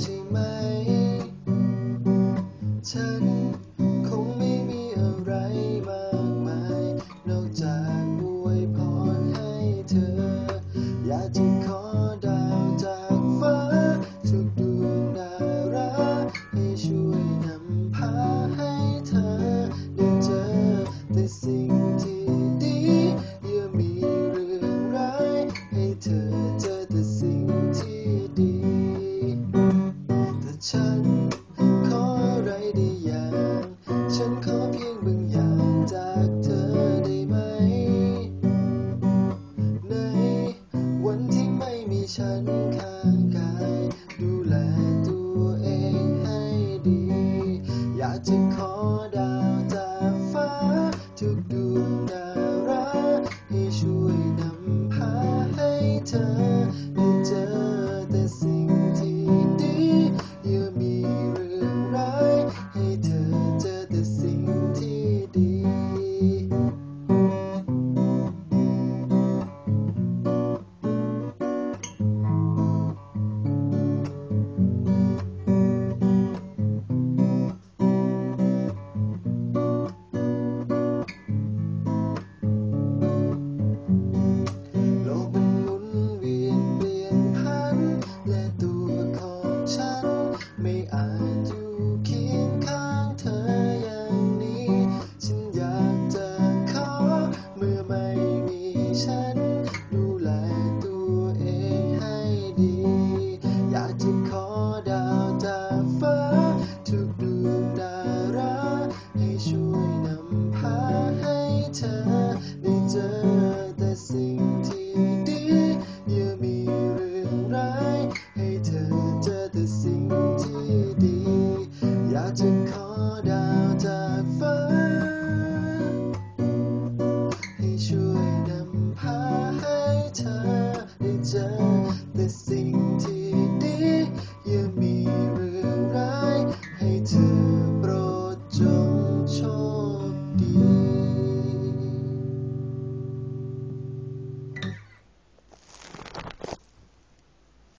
ใช่ไหม ฉันคงไม่มีอะไรมากมาย นอกจากอวยพรให้เธอ อยากจะขอดาวจากฟ้าทุกดวงดาราให้ช่วยนำพาให้เธอได้เจอแต่สิ่ง ดูแลตัวเองให้ดี อยากจะขอดาวดาว ฉันดูแลตัวเองให้ดี อยากจะขอดาวจาฟ้า ทุกดวงดารา ให้ช่วยนำพาให้เธอ ได้เจอแต่สิ่งที่ดีอย่ามีเรื่องร้าย ให้เธอเจอแต่สิ่งที่ดี